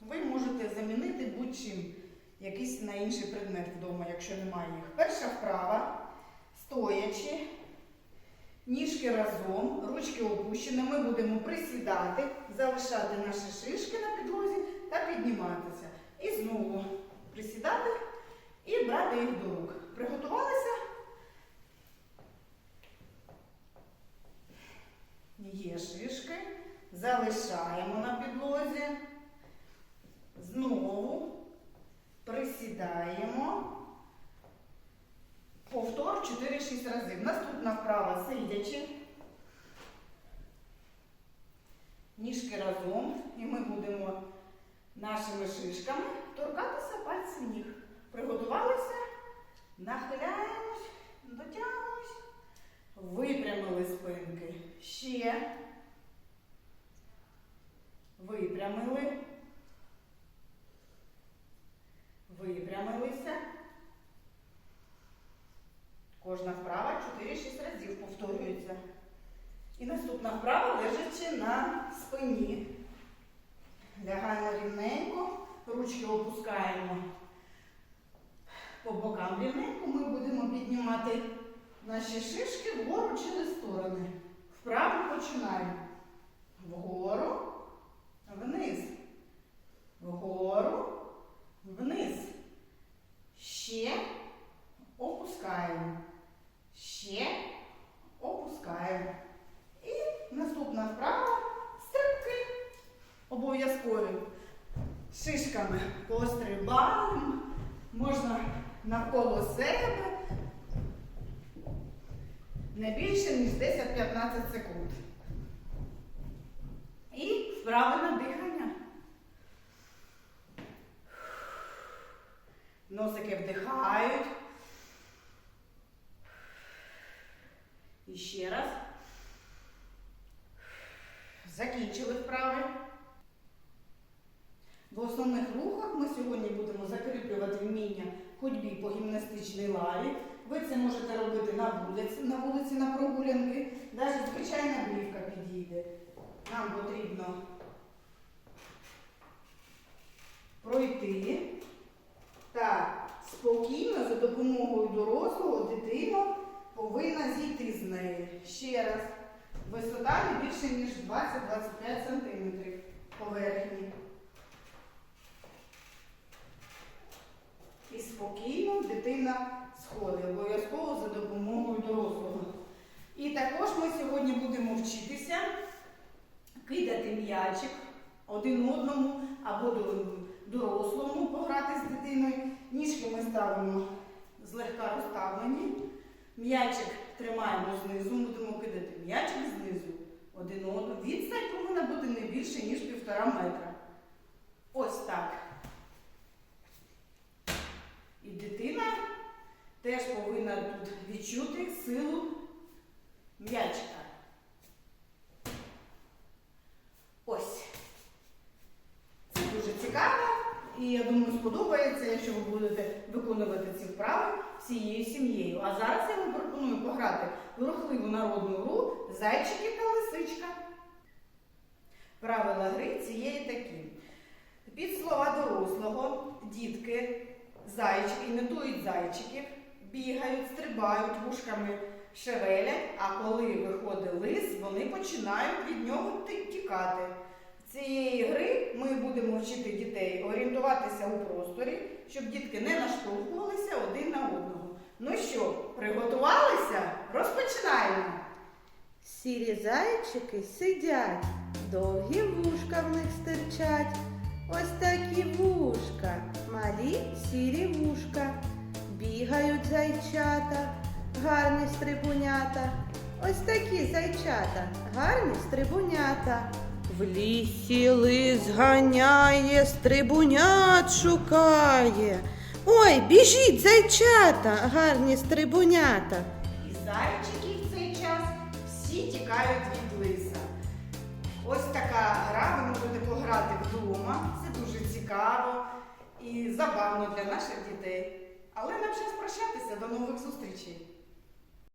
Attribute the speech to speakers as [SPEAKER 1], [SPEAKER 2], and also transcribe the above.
[SPEAKER 1] Ви можете замінити будь-чим якийсь на інший предмет вдома, якщо немає їх. Перша вправа, стоячи, ніжки разом, ручки опущені. Ми будемо присідати, залишати наші шишки на підлозі та підніматися. І знову присідати і брати їх до рук. Приготувалися? Є шишки. Залишаємо на підлозі. Знову присідаємо. Повтор 4-6 разів. Наступна вправа сидячи. Ніжки разом. І ми будемо нашими шишками торкатися пальцем ніг. Приготувалися. Випрямилися. Кожна вправа 4-6 разів повторюється. І наступна вправа лежачи на спині. Лягаємо рівненько, ручки опускаємо по бокам рівненько. Ми будемо піднімати наші шишки вгору через сторони. Вправо починаємо. Вгору, вниз. Вгору, вниз. Ще опускаємо. Ще опускаємо. І наступна вправа стрибки. Обов'язкові. Шишками пострибаємо. Можна навколо себе не більше, ніж 10-15 секунд. І вправи на дихання. Носики вдихають. І ще раз. Закінчили вправи. В основних рухах ми сьогодні будемо закріплювати вміння ходьбі по гімнастичній лаві. Ви це можете робити на вулиці, на вулиці на прогулянки. Навіть звичайна плівка підійде. Нам потрібно пройти. Так, спокійно за допомогою дорослого дитина повинна зійти з неї. Ще раз. Висота не більше, ніж 20-25 см поверхні. І спокійно дитина сходить, обов'язково за допомогою дорослого. І також ми сьогодні будемо вчитися кидати м'ячик один одному або дорослому дитиною. Ніжки ми ставимо злегка розставлені. М'ячик тримаємо знизу, будемо кидати м'ячик знизу один одну. Відстань повинна бути не більше, ніж півтора метра. Ось так. І дитина теж повинна тут відчути силу м'ячика. Ось. Це дуже цікаво. І я думаю, сподобається, якщо ви будете виконувати ці вправи всією сім'єю. А зараз я вам пропоную пограти в рухливу народну гру зайчики та лисичка. Правила гри цієї такі. Під слова дорослого дітки, зайчики, імітують зайчиків, бігають, стрибають, вушками шевелять, а коли виходить лис, вони починають від нього тікати. Цієї гри ми будемо вчити дітей орієнтуватися у просторі, щоб дітки не наштовхувалися один на одного. Ну що, приготувалися? Розпочинаємо!
[SPEAKER 2] Сірі зайчики сидять, довгі вушка в них стирчать. Ось такі вушка, малі сірі вушка. Бігають зайчата, гарні стрибунята. Ось такі зайчата, гарні стрибунята. В лісі лис ганяє, стрибунят шукає. Ой, біжіть, зайчата, гарні стрибунята.
[SPEAKER 1] І зайчики в цей час всі тікають від лиса. Ось така гра, ви можете пограти вдома. Це дуже цікаво і забавно для наших дітей. Але нам час прощатися. До нових зустрічей!